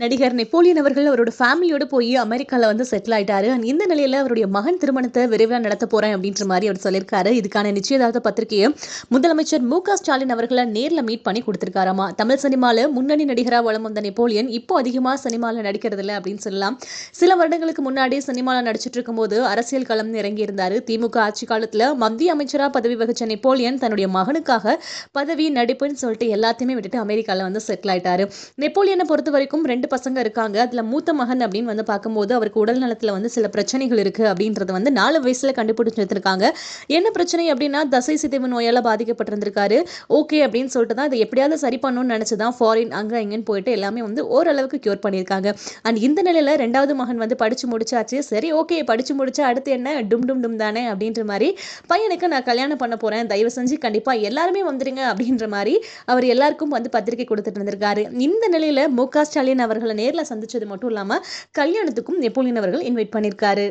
நடிகர் நெப்போலியன் அவர்கள் அவரோட ஃபேமிலியோட போய் அமெரிக்காவில் வந்து செட்டில் ஆயிட்டாரு. அண்ட் இந்த நிலையில் அவருடைய மகன் திருமணத்தை விரைவில் நடத்த போகிறேன் அப்படின்ற மாதிரி அவர் சொல்லியிருக்காரு. இதுக்கான நிச்சயதார்த்த பத்திரிகையை முதலமைச்சர் மு க ஸ்டாலின் அவர்களை நேரில் மீட் பண்ணி கொடுத்துருக்காராமா? தமிழ் சினிமாவில் முன்னணி நடிகராக வளம் வந்த நெப்போலியன் இப்போ அதிகமாக சினிமாவில் நடிக்கிறது இல்லை அப்படின்னு சொல்லலாம். சில வருடங்களுக்கு முன்னாடி சினிமாவில் நடிச்சிட்டு இருக்கும்போது அரசியல் களம் இறங்கியிருந்தார் திமுக ஆட்சி காலத்தில் மத்திய அமைச்சராக பதவி வகித்த நெப்போலியன் தன்னுடைய மகனுக்காக பதவி நடிப்புன்னு சொல்லிட்டு எல்லாத்தையுமே விட்டுட்டு அமெரிக்காவில் வந்து செட்டில் ஆயிட்டாரு. நெப்போலியனை பொறுத்த வரைக்கும் ரெண்டு பசங்க இருக்காங்க. அதில் மூத்த மகன் அப்படின்னு வந்து பார்க்கும்போது அவருக்கு உடல் நலத்துல வந்து சில பிரச்சனைகள் இருக்கு அப்படின்றது வந்து நாலு வயசுல கண்டுபிடிச்சிருக்காங்க என்ன பிரச்சனை அப்படின்னா தசை சிதைவு நோயால் பாதிக்கப்பட்டிருந்திருக்காரு. ஓகே அப்படின்னு சொல்லிட்டு தான் இதை எப்படியாவது சரி பண்ணணும்னு நினச்சி தான் ஃபாரின் அங்க இங்கன்னு போயிட்டு எல்லாமே வந்து ஓரளவுக்கு க்யூர் பண்ணியிருக்காங்க. அண்ட் இந்த நிலையில ரெண்டாவது மகன் வந்து படிச்சு முடிச்சாச்சு. சரி ஓகே படிச்சு முடிச்சா அடுத்து என்ன? டும் டும் டும் தானே அப்படின்ற மாதிரி பையனுக்கு நான் கல்யாணம் பண்ண போறேன். தயவு செஞ்சு கண்டிப்பாக எல்லாருமே வந்துருங்க அப்படின்ற மாதிரி அவர் எல்லாருக்கும் வந்து பத்திரிக்கை கொடுத்துட்டு இருந்திருக்காரு. இந்த நிலையில் மு க ஸ்டாலின் அவர்களை நேரில் சந்திச்சது மட்டும் இல்லாமல் கல்யாணத்துக்கும் நெப்போலியன் அவர்கள் இன்வைட் பண்ணியிருக்காரு